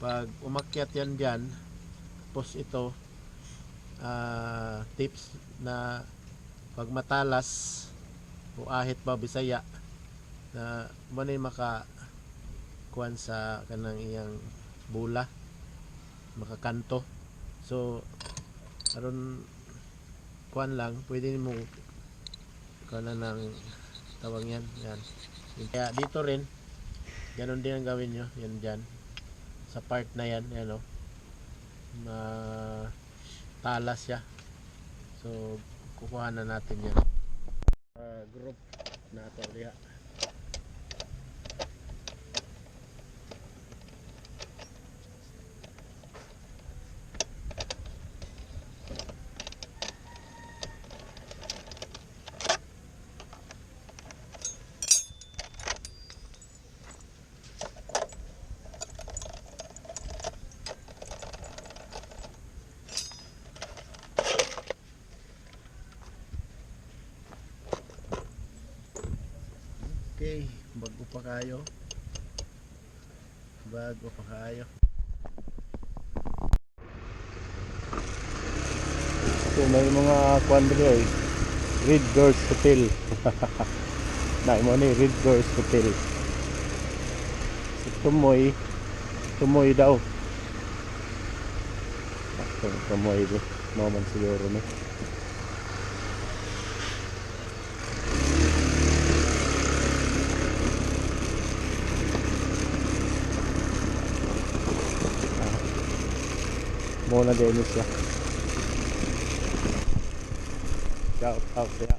pag umakyat yan dyan tapos ito ah, tips na pag matalas o ahit pa bisaya na mo na maka kuan sa kanang iyang bula makakanto. So aron kuan lang pwede mo kuan na ng tawag yan yan. Kaya dito rin ganun din ang gawin nyo yan dyan sa part na yan yan o na talas siya. So kukuha na natin yan. Ah, group na ito diha Okay, bago pa kayo. Bago pa kayo. So may mga kwan dito eh. Red Doors Hotel. na mo ni Red Doors Hotel. Si Tumoy. Tumoy daw. Ito, Tumoy do. Maman siguro ni. Din siya. Shout out ya.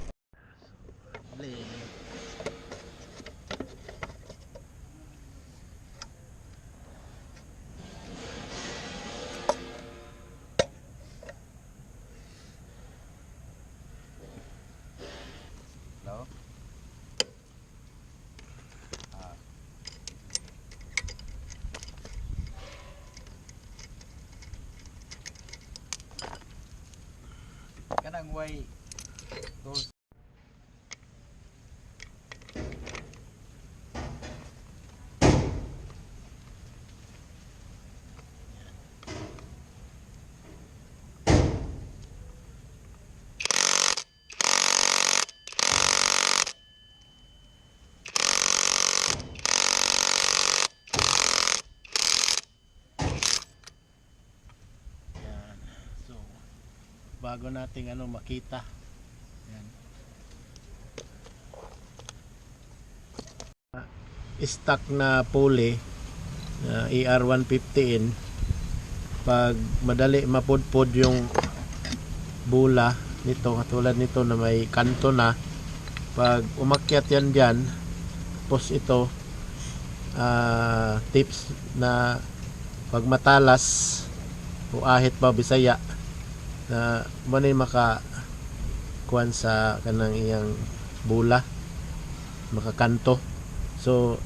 Hello? Ah. Kanang way those Yan. So, bago nating ano makita. Yan. Stock na pulley na ER150N pag madali mapudpod yung bula nito katulad nito na may kanto na pag umakyat yan dyan tapos ito ah, tips na pag matalas o ahit pa bisaya na mo na maka kuan sa kanang iyang bula makakanto. So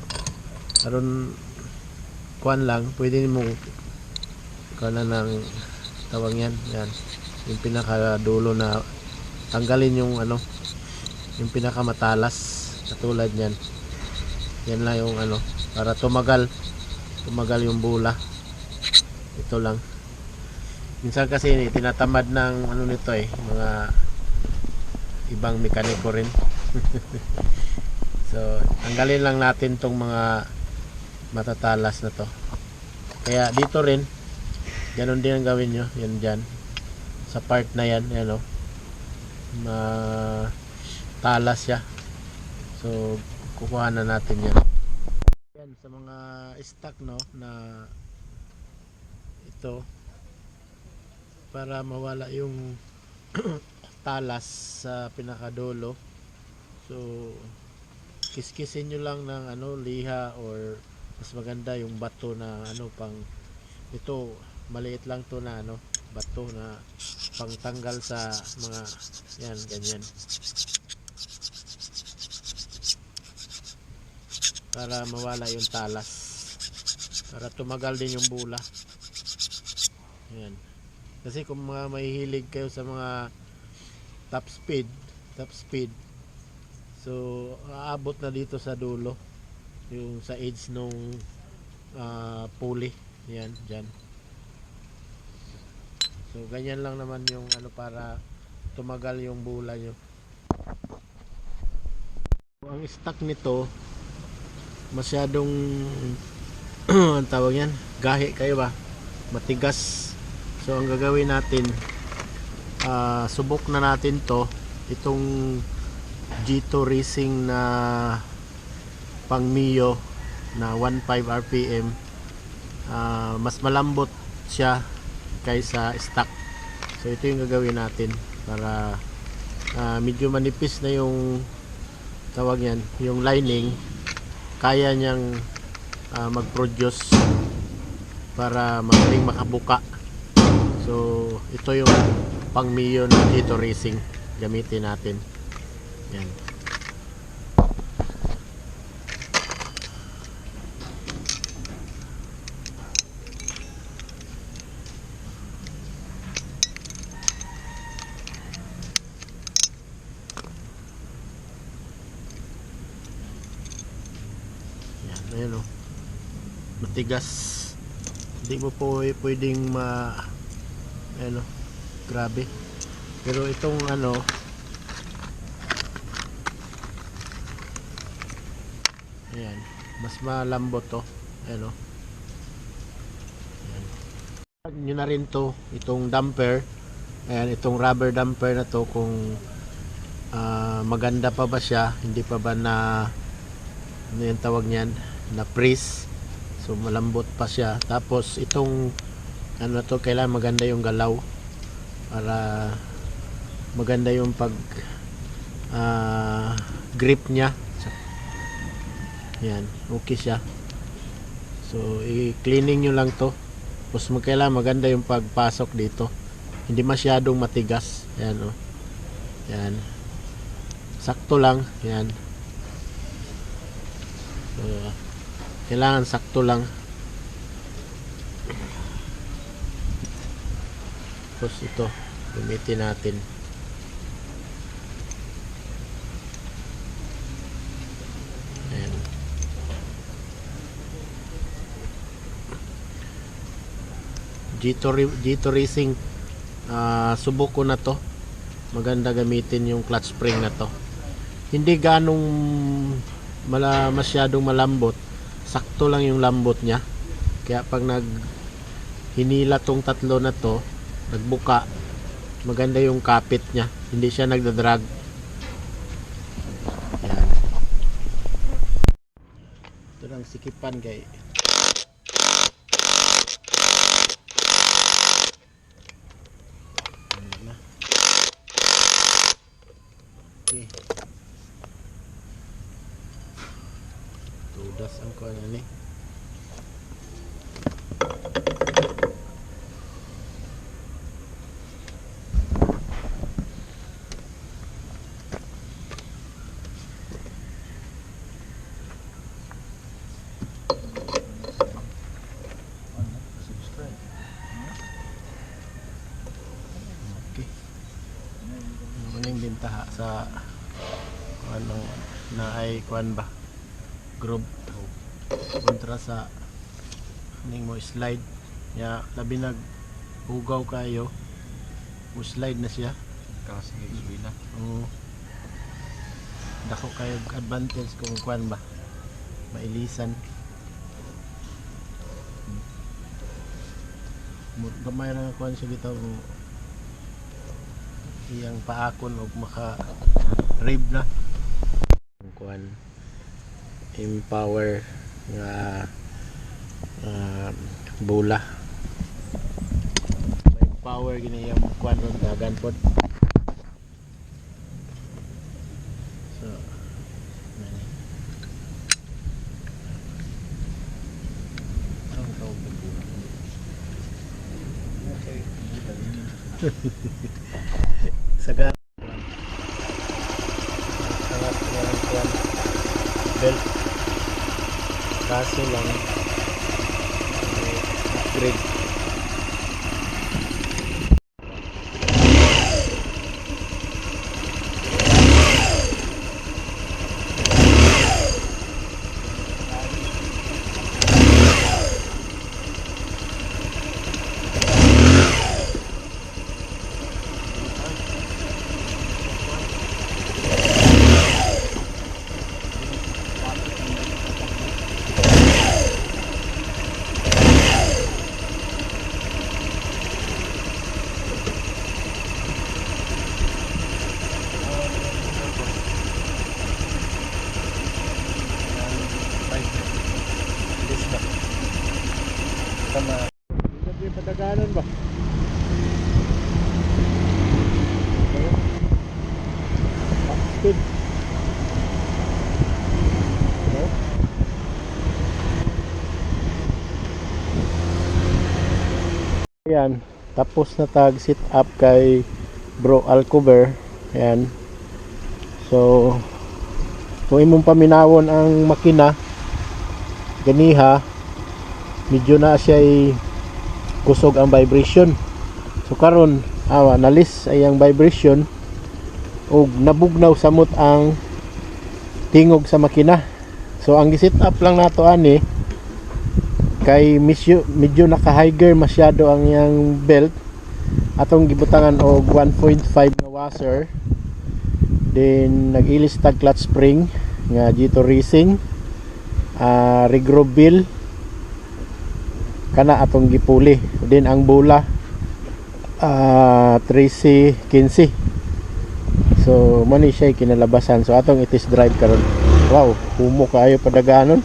aron kuan lang pwede mo kana ng tawag yan yan yung pinaka dulo na tanggalin yung ano yung pinaka matalas katulad yan yan lang yung ano para tumagal tumagal yung bula. Ito lang minsan kasi tinatamad ng ano nito eh mga ibang mekaniko rin. So tanggalin lang natin tong mga matatalas na to. Kaya dito rin ganun din ang gawin nyo yan dyan. Sa part na yan yan o. Ma talas siya. So kukuha na natin yan. Yan sa mga stock no na ito para mawala yung talas sa pinakadulo so kiskisin nyo lang ng ano liha or mas maganda yung bato na ano pang ito maliit lang to na ano bato na pangtanggal sa mga yan ganyan. Para mawala yung talas. Para tumagal din yung bula. Yan kasi kung mga mahihilig kayo sa mga top speed top speed so aabot na dito sa dulo yung sa edge nung ah, pulley Yan, dyan. So, ganyan lang naman yung ano para tumagal yung bula nyo. Ang stock nito, masyadong, ang tawag yan, gahi kayo ba? Matigas. So, ang gagawin natin, ah, subok na natin to, itong G2 Racing na pang Mio na 15 RPM ah, mas malambot siya kaysa stock. So ito yung gagawin natin para ah, medyo manipis na yung tawag yan yung lining. Kaya niyang ah, mag-produce para magaling makabuka so ito yung pang Mio na dito racing gamitin natin yan Yan, ayan o. Matigas. Hindi mo po pwedeng ma... Ano, grabe. Pero itong ano... Ayan, mas malambot to. Ayan o. Ayan. Nyo na rin to, itong damper. Ayan, itong rubber damper na to kung ah, maganda pa ba siya, hindi pa ba na ano yung tawag niyan na freeze so malambot pa siya tapos itong ano to kailangan maganda yung galaw para maganda yung pag ah, grip niya. Yan okay siya. So i-cleaning nyo lang to. Tapos magkailangan maganda yung pagpasok dito. Hindi masyadong matigas. Yan oh. Yan. Sakto lang. Yan. So, kailangan sakto lang. Tapos ito, gamitin natin. Ayan. G2, Re- G2 Racing ah, subok ko na to maganda gamitin yung clutch spring na to hindi ganong mala, masyadong malambot sakto lang yung lambot niya kaya pag nag hinila tong tatlo na to nagbuka maganda yung kapit niya hindi siya nagdadrag yan ito lang sikipan na. Okay. Tudas ang kuha ni. Okay. Muning bintaha sa ano na ay kuan ba? Group kontra sa ning mo slide. Ya labi nag hugaw kayo. Mo slide na siya. Kasi nag-iwi na. Oo. dako kayo advantage kung kuan ba? Mailisan. Mo- gamay ra kuan siya bitaw iyang paakon og maka rib na kuan empower nga ah, bula. May power gini yung kuan ron dagan pod so nani grade Ayan, tapos na tag sit up kay Bro Alcover. Ayan. So, kung imong paminawon ang makina, ganiha, medyo na siya kusog ang vibration. So karon awa nalis ay ang vibration ug nabugnaw samot ang tingog sa makina. So ang gisit up lang nato ani kay medyo, medyo naka-high gear masyado ang yang belt. Atong gibutangan og 1.5 na washer. Then nag-ilis tag clutch spring nga G2 Racing. Uh, Rigrobil kana atong gipuli. Din ang bola uh, 13 so mani siya kinalabasan. So atong itis drive karon. Wow humo kaayo padaganon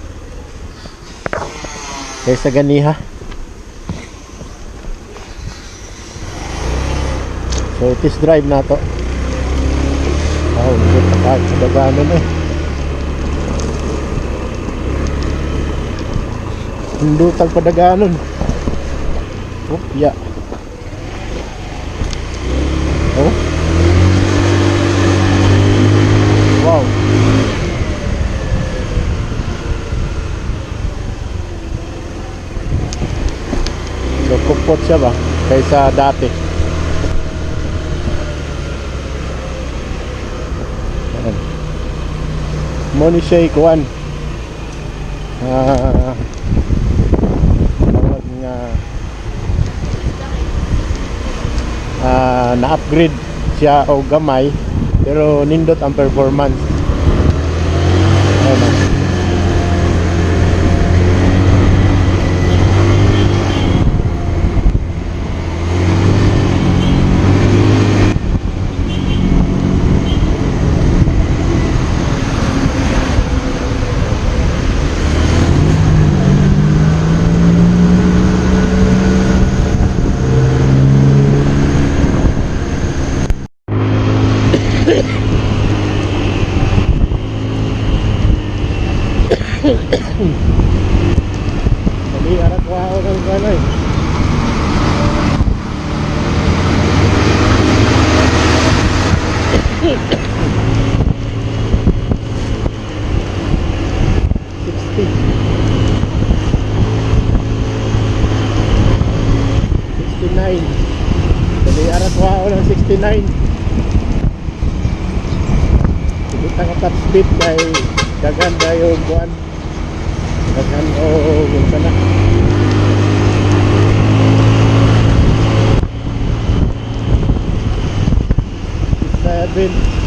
kaysa ganiha so itis drive na to wow good pa kaayo padaganon eh Hindutag padaganon. Oh, ya. Oh. Wow. Kupot siya ba? Kaysa dati. Ayan. Mo ni siya ikuan. Ah, tawag nga ah, na-upgrade siya o gamay pero nindot ang performance Ayun, 29 kita ka tapit by dagan dayo buwan. Dagan o oh, gunta na. Seven.